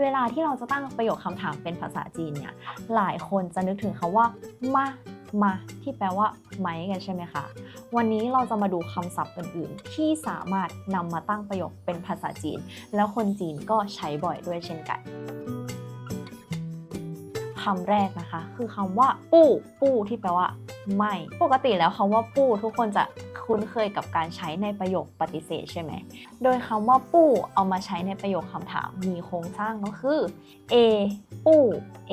เวลาที่เราจะตั้งประโยคคำถามเป็นภาษาจีนเนี่ยหลายคนจะนึกถึงคำว่ามามาที่แปลว่าไหมกันใช่ไหมคะ วันนี้เราจะมาดูคำศัพท์อื่นๆ ที่สามารถนำมาตั้งประโยคเป็นภาษาจีน แล้วคนจีนก็ใช้บ่อยด้วยเช่นกันคำแรกนะคะ คือคำว่า ปู้ปู้ที่แปลว่า ไม่ ปกติแล้วคำว่าปู้ทุกคนจะคุ้นเคยกับการใช้ในประโยคปฏิเสธใช่ไหม โดยคำว่าปู้เอามาใช้ในประโยคคำถามมีโครงสร้างก็คือ A ปู้ A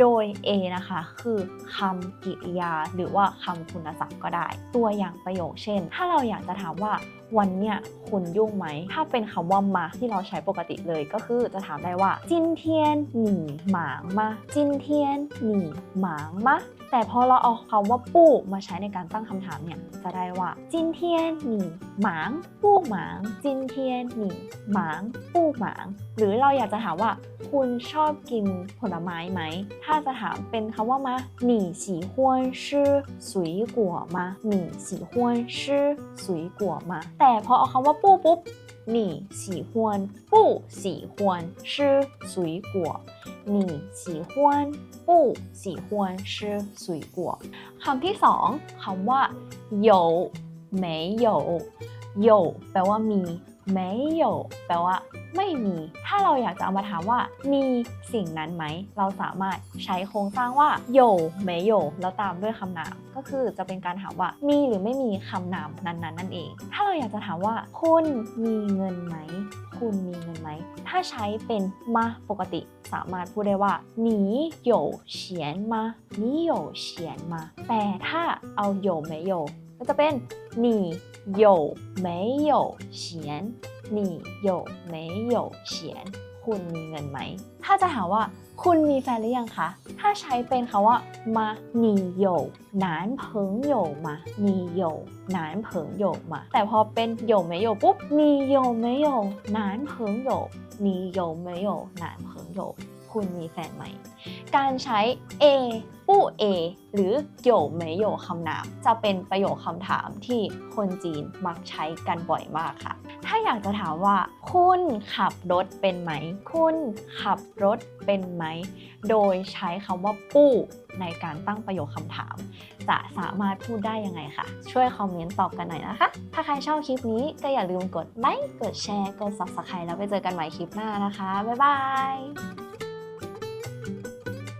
โดย A นะคะคือคำกริยาหรือว่าคำคุณศัพท์ก็ได้ ตัวอย่างประโยคเช่น ถ้าเราอยากจะถามว่าวันเนี้ยคุณยุ่งไหม ถ้าเป็นคำว่ามาที่เราใช้ปกติเลยก็คือจะถามได้ว่า จินเทียนหนีหมางมาจินเทียนหนีหมางมาแต่พอเราเอาคำว่าปู้มาใช้ในการตั้งคำถามเนี่ยจะได้ว่าจินเทียนหนีหมางปู้หมางจินเทียนหนีหมางปู้หมาง หรือเราอยากจะถามว่า คุณชอบกินผลไม้ไหมถ้าจะถามเป็นคำว่ามา你喜欢吃水果吗？你喜欢吃水果吗แต่พอเอาคำว่าปูปุ๊บหนีสีฮวนปูสีฮวนชื่อสุยกัวหนีสีฮวนปูสีฮวนคำที่สองคำว่า有没有有没โแปลว่ามี 没有แปลว่า ไม่มี ถ้าเราอยากจะเอามาถามว่า มีสิ่งนั้นไหม เราสามารถใช้โครงสร้างว่าโยไม่โยแล้วตามด้วยคำนาม ก็คือจะเป็นการถามว่า มีหรือไม่มีคำนามนั้นๆ นั่นเอง ถ้าเราอยากจะถามว่า คุณมีเงินไหม คุณมีเงินไหม ถ้าใช้เป็นมาปกติ สามารถพูดได้ว่า你有钱吗你有钱吗แต่ถ้าเอา有没有 ก็จะเป็น你有没有钱你有没有钱คุณมีเงินไหม ถ้าจะถามว่า คุณมีแฟนหรือยังคะ ถ้าใช้เป็นคำว่ามา你有男朋友吗你有男朋友吗แต่พอเป็น有没有ปุ๊บ你有没有男朋友你有没有男朋友 คุณมีแฟนไหมการใช้ A ปู้ A หรือโยไม่โยคำนาม จะเป็นประโยคคำถามที่คนจีนมักใช้กันบ่อยมากค่ะ ถ้าอยากจะถามว่า คุณขับรถเป็นไหม คุณขับรถเป็นไหม โดยใช้คำว่าปู้ในการตั้งประโยคคำถาม จะสามารถพูดได้ยังไงคะ ช่วยคอมเมนต์ตอบกันหน่อยนะคะ ถ้าใครชอบคลิปนี้ก็อย่าลืมกดไลค์ กดแชร์ กด subscribe แล้วไปเจอกันใหม่คลิปหน้านะคะ บ๊ายบาย